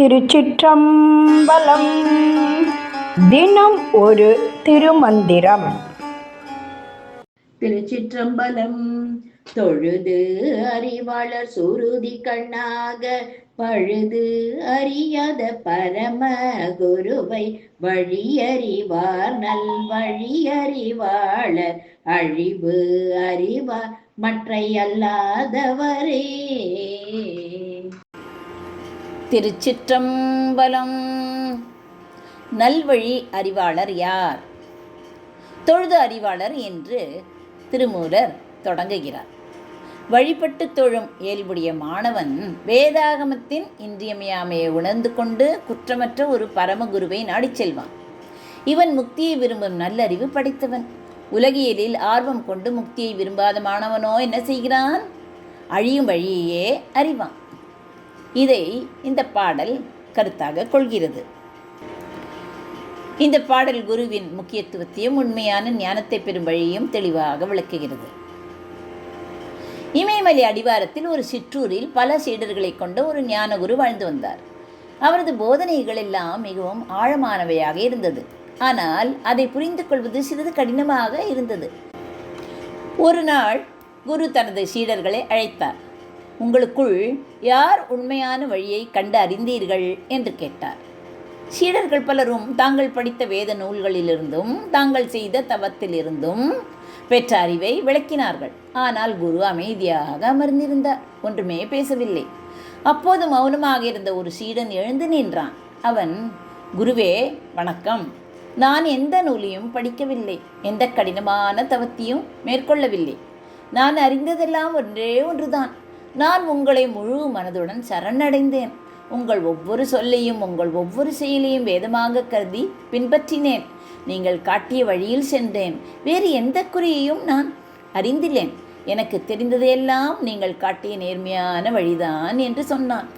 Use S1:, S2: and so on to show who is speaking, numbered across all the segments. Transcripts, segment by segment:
S1: திருச்சிற்றம்பலம். தினம் ஒரு திருமந்திரம்.
S2: திருச்சிற்றம்பலம் தொழுது அறிவாளர் சுருதி கண்ணாக பழுது அறியாத பரம குருவை வழியறிவார் நல் வழியறிவாளர் அழிவு அறிவார் மற்றையல்லாதவரே. திருச்சிற்றம்பலம். நல்வழி அறிவாளர் யார்? தொழுது அறிவாளர் என்று திருமூலர் தொடங்குகிறார். வழிபட்டு தொழும் இயல்புடைய மாணவன் வேதாகமத்தின் இன்றியமையாமையை உணர்ந்து கொண்டு குற்றமற்ற ஒரு பரமகுருவை நாடிச் செல்வான். இவன் முக்தியை விரும்பும் நல்லறிவு படைத்தவன். உலகியலில் ஆர்வம் கொண்டு முக்தியை விரும்பாத மாணவனோ என்ன செய்கிறான்? அழியும் வழியையே அறிவான். இதை இந்த பாடல் கருத்தாக கொள்கிறது. இந்த பாடல் குருவின் முக்கியத்துவத்தையும் உண்மையான ஞானத்தை பெறும் வழியையும் தெளிவாக விளக்குகிறது. இமயமலை அடிவாரத்தில் ஒரு சிற்றூரில் பல சீடர்களை கொண்ட ஒரு ஞானகுரு வாழ்ந்து வந்தார். அவரது போதனைகள் எல்லாம் மிகவும் ஆழமானவையாக இருந்தது. ஆனால் அதை புரிந்து கொள்வது சிறிது கடினமாக இருந்தது. ஒரு நாள் குரு தனது சீடர்களை அழைத்தார். உங்களுக்குள் யார் உண்மையான வழியை கண்டு அறிந்தீர்கள் என்று கேட்டார். சீடர்கள் பலரும் தாங்கள் படித்த வேத நூல்களிலிருந்தும் தாங்கள் செய்த தவத்திலிருந்தும் பெற்ற அறிவை விளக்கினார்கள். ஆனால் குரு அமைதியாக அமர்ந்திருந்தார். ஒன்றுமே பேசவில்லை. அப்போது மௌனமாக இருந்த ஒரு சீடன் எழுந்து நின்றான். அவன் குருவே வணக்கம். நான் எந்த நூலையும் படிக்கவில்லை. எந்த கடினமான தவத்தையும் மேற்கொள்ளவில்லை. நான் அறிந்ததெல்லாம் ஒன்றே ஒன்றுதான். நான் உங்களை முழு மனதுடன் சரணடைந்தேன். உங்கள் ஒவ்வொரு சொல்லையும் உங்கள் ஒவ்வொரு செயலையும் வேதமாக கருதி பின்பற்றினேன். நீங்கள் காட்டிய வழியில் சென்றேன். வேறு எந்த குறியையும் நான் அறிந்தில்லேன் எனக்கு தெரிந்ததையெல்லாம் நீங்கள் காட்டிய நேர்மையான வழிதான் என்று சொன்னான்.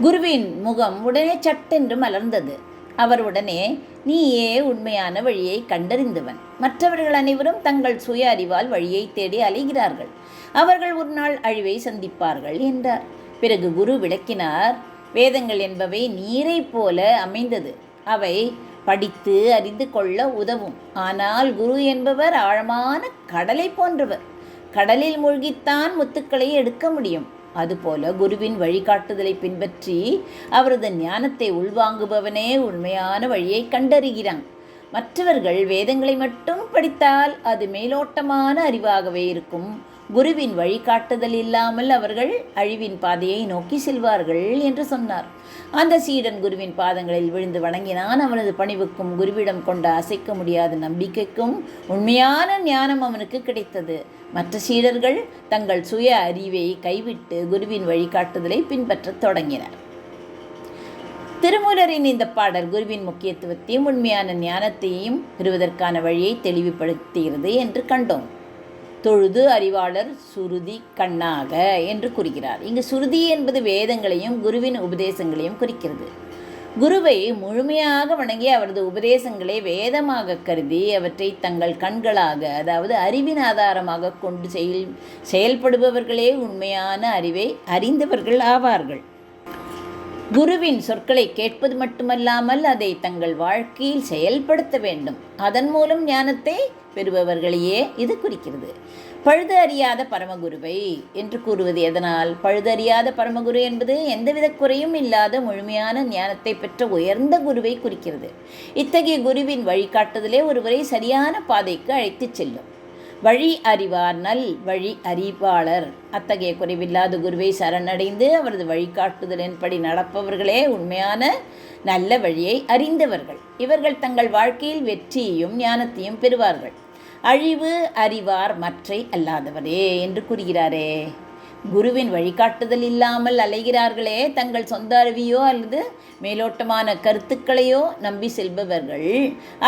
S2: குருவின் முகம் உடனே சட்டென்று மலர்ந்தது. அவர் உடனே நீயே உண்மையான வழியை கண்டறிந்தவன். மற்றவர்கள் அனைவரும் தங்கள் சுய அறிவால் வழியை தேடி அலைகிறார்கள். அவர்கள் ஒரு நாள் அழிவை சந்திப்பார்கள் என்றார். பிறகு குரு விளக்கினார் வேதங்கள் என்பவை நீரைப் போல அமைந்தது. அவை படித்து அறிந்து கொள்ள உதவும். ஆனால் குரு என்பவர் ஆழமான கடலை போன்றவர். கடலில் மூழ்கித்தான் முத்துக்களை எடுக்க முடியும். அதுபோல குருவின் வழிகாட்டுதலை பின்பற்றி அவரது ஞானத்தை உள்வாங்குபவனே உண்மையான வழியை கண்டறிகிறான். மற்றவர்கள் வேதங்களை மட்டும் படித்தால் அது மேலோட்டமான அறிவாகவே இருக்கும். குருவின் வழிகாட்டுதல் இல்லாமல் அவர்கள் அழிவின் பாதையை நோக்கி செல்வார்கள் என்று சொன்னார். அந்த சீடன் குருவின் பாதங்களில் விழுந்து வணங்கினான். அவனது பணிவுக்கும் குருவிடம் கொண்ட அசைக்க முடியாத நம்பிக்கைக்கும் உண்மையான ஞானம் அவனுக்கு கிடைத்தது. மற்ற சீடர்கள் தங்கள் சுய அறிவை கைவிட்டு குருவின் வழிகாட்டுதலை பின்பற்றத் தொடங்கினர். திருமூலரின் இந்த பாடல் குருவின் முக்கியத்துவத்தையும் உண்மையான ஞானத்தையும் பெறுவதற்கான வழியை தெளிவுபடுத்துகிறது என்று கண்டோம். தொழுது அறிவாளர் சுருதி கண்ணாக என்று கூறுகிறார். இங்கு சுருதி என்பது வேதங்களையும் குருவின் உபதேசங்களையும் குறிக்கிறது. குருவை முழுமையாக வணங்கி அவரது உபதேசங்களை வேதமாக கருதி அவற்றை தங்கள் கண்களாக அதாவது அறிவின் ஆதாரமாக கொண்டு செயல் செயல்படுபவர்களே உண்மையான அறிவை அறிந்தவர்கள் ஆவார்கள். குருவின் சொற்களை கேட்பது மட்டுமல்லாமல் அதை தங்கள் வாழ்க்கையில் செயல்படுத்த வேண்டும். அதன் மூலம் ஞானத்தை பெறுபவர்களையே இது குறிக்கிறது. பழுது அறியாத பரமகுருவை என்று கூறுவது எதனால்? பழுதறியாத பரமகுரு என்பது எந்தவித குறையும் இல்லாத முழுமையான ஞானத்தை பெற்ற உயர்ந்த குருவை குறிக்கிறது. இத்தகைய குருவின் வழிகாட்டுதலே ஒருவரை சரியான பாதைக்கு அழைத்துச் செல்லும். வழி அறிவார் நல் வழி அறிவாளர். அத்தகைய குறைவில்லாத குருவை சரணடைந்து அவரது வழிகாட்டுதலின்படி நடப்பவர்களே உண்மையான நல்ல வழியை அறிந்தவர்கள். இவர்கள் தங்கள் வாழ்க்கையில் வெற்றியையும் ஞானத்தையும் பெறுவார்கள். அழிவு அறிவார் மற்றை அல்லாதவரே என்று கூறுகிறாரே. குருவின் வழிகாட்டுதல் இல்லாமல் அலைகிறார்களே தங்கள் சொந்த அறிவியோ அல்லது மேலோட்டமான கருத்துக்களையோ நம்பி செல்பவர்கள்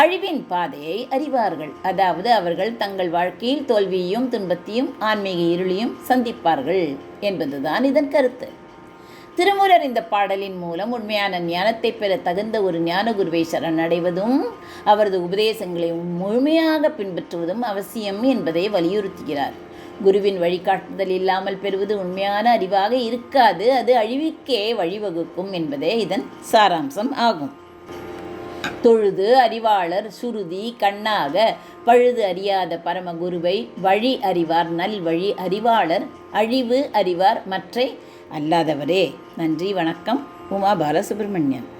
S2: அழிவின் பாதையை அறிவார்கள். அதாவது அவர்கள் தங்கள் வாழ்க்கையில் தோல்வியையும் துன்பத்தையும் ஆன்மீக இருளையும் சந்திப்பார்கள் என்பதுதான் இதன் கருத்து. திருமுறர் இந்த பாடலின் மூலம் உண்மையான ஞானத்தை பெற தகுந்த ஒரு ஞானகுருவை சரணடைவதும் அவரது உபதேசங்களை முழுமையாக பின்பற்றுவதும் அவசியம் என்பதை வலியுறுத்துகிறார். குருவின் வழிகாட்டுதல் இல்லாமல் பெறுவது உண்மையான அறிவாக இருக்காது. அது அழிவுக்கே வழிவகுக்கும் என்பதே இதன் சாராம்சம் ஆகும். தொழுது அறிவாளர் சுருதி கண்ணாக பழுது அறியாத பரமகுருவை வழி அறிவார் நல் வழி அறிவாளர் அழிவு அறிவார் மற்றை அல்லாதவரே. நன்றி வணக்கம். உமா பாலசுப்ரமணியன்